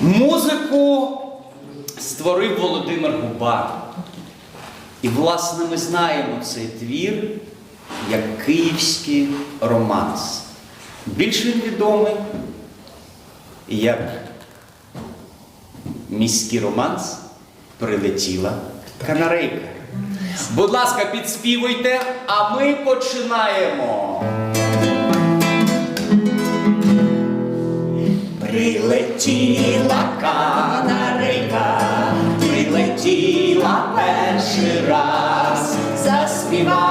Музику створив Володимир Губа. І, власне, ми знаємо цей твір як київський романс. Більш він відомий як міський романс прилетіла канарейка. Будь ласка, підспівуйте, а ми починаємо. Прилетіла канарейка, прилетіла перший раз, заспівала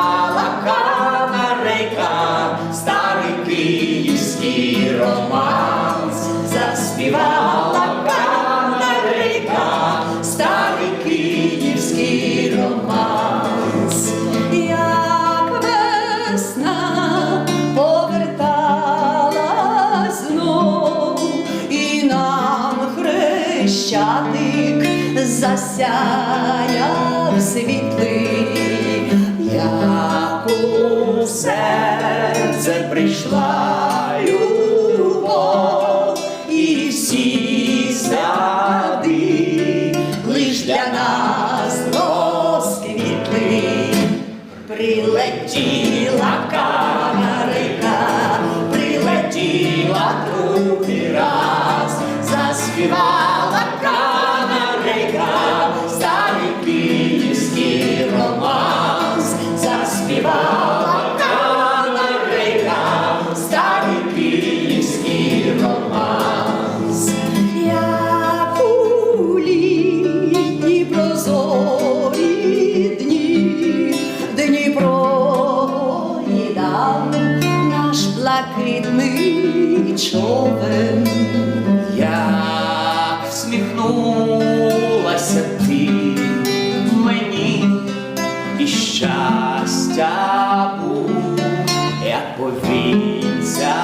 хрещатик засяяв світлий, Як у серце прийшла любов, і всі сади лиш для нас розквітли. Прилетіла канарейка, прилетіла другий раз, заспівала прозорі дні, Дніпро їдав наш блакитний човен. Як всміхнулася ти мені, і щастя був, як повінця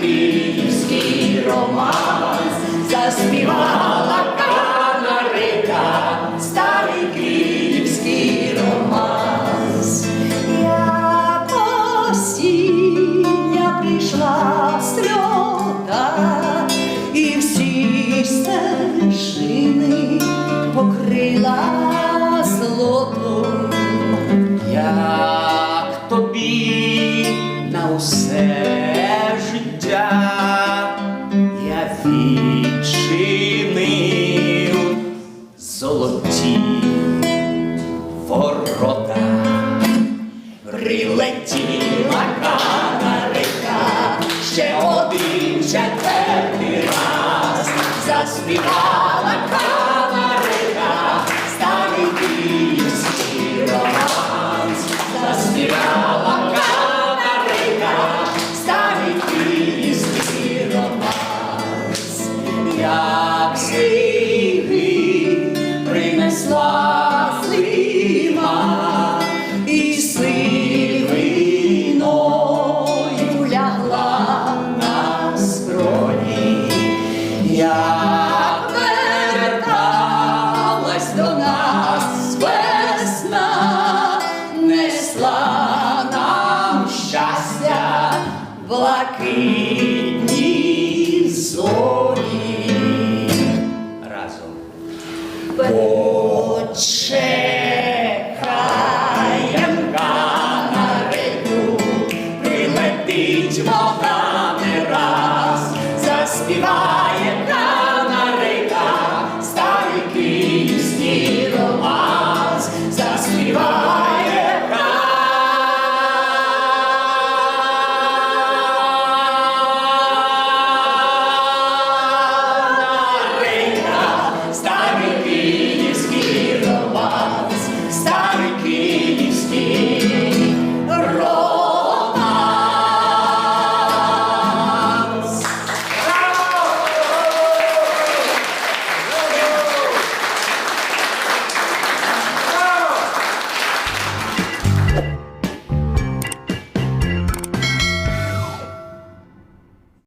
київський романс, заспівала канарейка, старий київський романс. Як осіння прийшла сльота, і всі стежини покрила злотом. Як тобі на усе Прилетіла канарика, ще один четвертий раз заспівала Разом. Почекаєм канарейку, прилетить вона не раз, заспіває